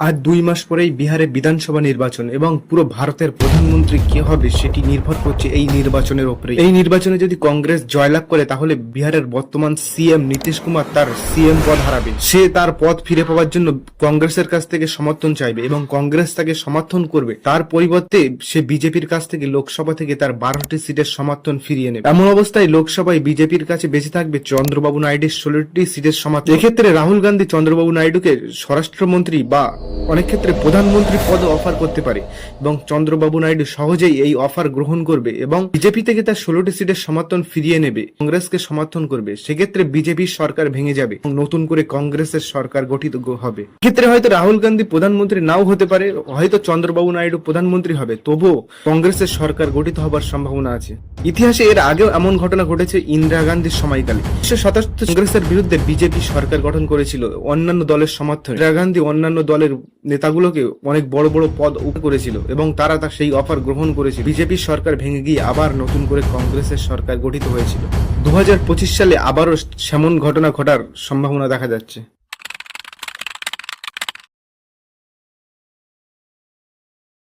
আর দুই মাস পরেই বিহারে বিধানসভা নির্বাচন এবং পুরো ভারতের প্রধানমন্ত্রী কে হবে সেটি নির্ভর করছে এই নির্বাচনের উপরে এই নির্বাচনে যদি কংগ্রেস জয়লাভ করে, তাহলে বিহারের বর্তমান সিএম নীতিশ কুমার তার সিএম পদ হারাবে। সে তার পদ ফিরে পাওয়ার জন্য কংগ্রেসের কাছ থেকে সমর্থন চাইবে এবং কংগ্রেস তাকে সমর্থন করবে। তার পরিবর্তে সে বিজেপির কাছ থেকে লোকসভা থেকে তার বারোটি সিটের সমর্থন ফিরিয়ে নেবে। এমন অবস্থায় লোকসভায় বিজেপির কাছে বেঁচে থাকবে চন্দ্রবাবু নাইডুর ষোলোটি সিটের সমর্থন। এক্ষেত্রে রাহুল গান্ধী চন্দ্রবাবু নাইডুকে স্বরাষ্ট্রমন্ত্রী বা অনেক ক্ষেত্রে প্রধানমন্ত্রী পদ অফার করতে পারে এবং চন্দ্রবাবু নাইডু সহজেই এই অফার গ্রহণ করবে এবং বিজেপি থেকে তার ষোলোটি সিটের সমর্থন ফিরিয়ে নেবে। কংগ্রেসকে সমর্থন করবে। সেক্ষেত্রে বিজেপির সরকার ভেঙে যাবে এবং নতুন করে কংগ্রেসের সরকার গঠিত হবে। ক্ষেত্রে হয়তো রাহুল গান্ধী প্রধানমন্ত্রী নাও হতে পারে, হয়তো চন্দ্রবাবু নাইডু প্রধানমন্ত্রী হবে, তবুও কংগ্রেসের সরকার গঠিত হবার সম্ভাবনা আছে। ইতিহাসে এর আগেও এমন ঘটনা ঘটেছে ইন্দিরা গান্ধীর সময়কালে। উনিশশো সাতাত্তর কংগ্রেসের বিরুদ্ধে বিজেপি সরকার গঠন করেছিল অন্যান্য দলের সমর্থন। ইন্দিরা গান্ধী অন্যান্য দলের নেতাগুলোকে অনেক বড় বড় পদ করেছিল এবং তারা তা সেই অফার গ্রহণ করেছিল। বিজেপির সরকার ভেঙে গিয়ে আবার নতুন করে কংগ্রেসের সরকার গঠিত হয়েছিল। দু হাজার পঁচিশ সালে আবারও সেমন ঘটনা ঘটার সম্ভাবনা দেখা যাচ্ছে।